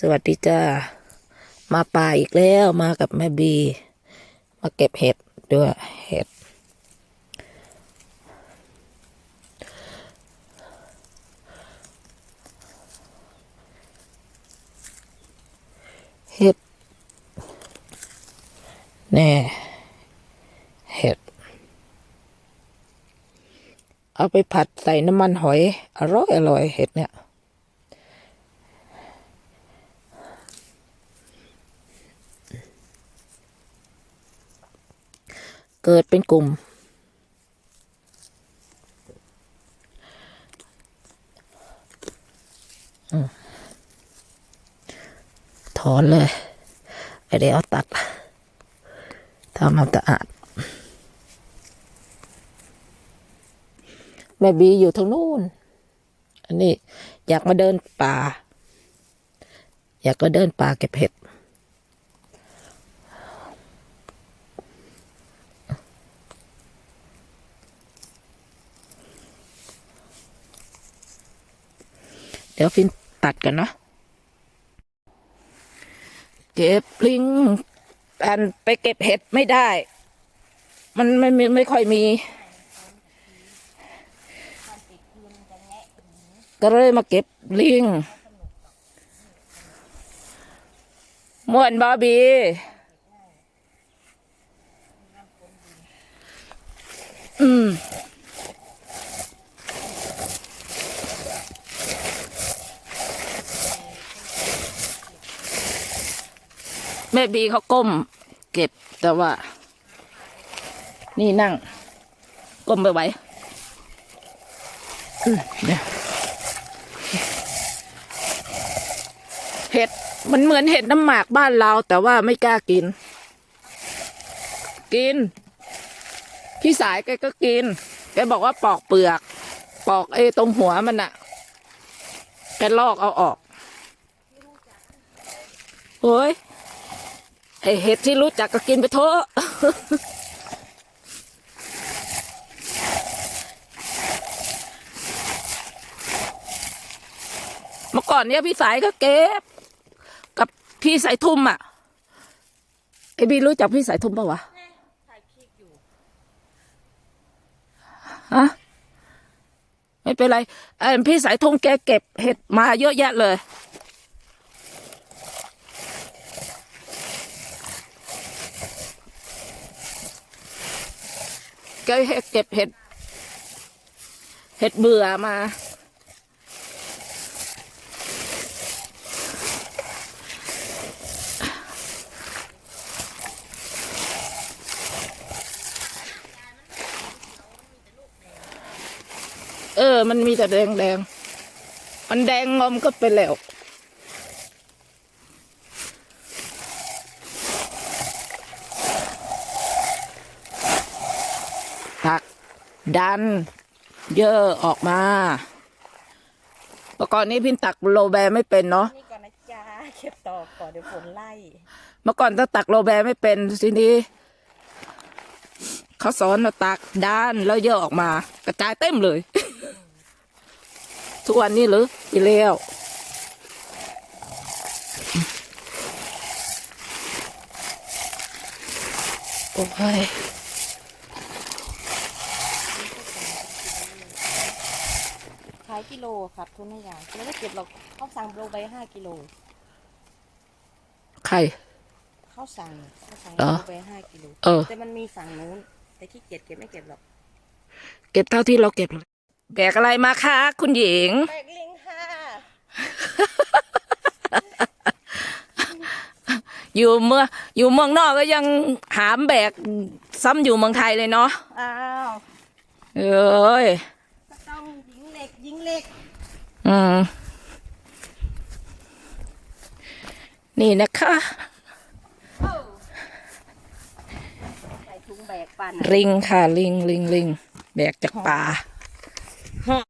สวัสดีจ้า มาป่าอีกแล้วมากับแม่บี มาเก็บเห็ดด้วยเห็ด เห็ด แน่เห็ด เอาไปผัดใส่น้ำมันหอย อร่อยอร่อยเห็ดเนี่ย เกิดเป็นกลุ่ม ถอนเลยไอเดี๋ยวตัดทำความสะอาดแม่บีอยู่ทางนู้น อันนี้อยากมาเดินป่า อยากมาเดินป่าเก็บเห็ด เดี๋ยวฟินตัดกันเนาะเก็บลิงอันไปเก็บเห็ดไม่ได้ มันไม่ไม่ไม่ค่อยมี ก็เลยมาเก็บลิงม่วนบอบีอืม แม่บีเขาก้ม เก็บแต่ว่า นี่นั่ง ก้มไปไหวอืมเนี่ยเห็ดมันเหมือนเห็ดน้ำหมากบ้านเรา แต่ว่าไม่กล้ากิน กิน พี่สายแกก็กินแกบอกว่าปอกเปลือก ปอกไอ้ตรงหัวมันอะแกลอกเอาออกโอ้ยไอ เห็ดที่รู้จักก็กินไปเถอะเมื่อก่อนเนี้ยพี่สายก็เก็บ กับพี่สายทุ่มอะไอบีรู้จักพี่สายทุ่มปะวะฮะไม่เป็นไรเออพี่สายทุ่มแกเก็บเห็ดมาเยอะแยะเลย กเห็เก็บเห็ด เห็ดเบื่อมา เออ มันมีแต่แดงแดง มันแดงงอมก็ไปแล้ว ดัน เยอะออกมาเมื่อก่อนนี้พินตักโลแบร์ไม่เป็นเนาะนี่ก่อนนะจ๊ะเก็บต่อก่อนเดี๋ยวฝนไล่ เมื่อก่อนถ้าตักโลแบร์ไม่เป็นทีนี้เขาสอนเราตักด้านแล้วเยอะออกมา กระจายเต็มเลย ทุกวันนี้หรือไปแล้วโอ้ยายกิโลครับทุนให้ยายแล้วไม่เก็บหรอกเขาสั่งโลไปห้ากิโลใครเขาสั่งเขาสั่งเหรอโลไปห้ากิโลเออ แต่มันมีฝั่งนู้น แต่ขี้เกียจเก็บไม่เก็บหรอก เก็บเท่าที่เราเก็บเลยแบกอะไรมาคะคุณหญิง แบกลิงค่ะ อยู่เมื่ออยู่เมืองนอกก็ยังหามแบกซ้ำอยู่เมืองไทยเลยเนาะ อ้าว เอ้ยก็ต้องยิง เหล็กยิงเหล็ก อืม นี่นะคะใส่ถุงแบกปันลิงค่ะ ลิงลิงลิงแบกจากป่า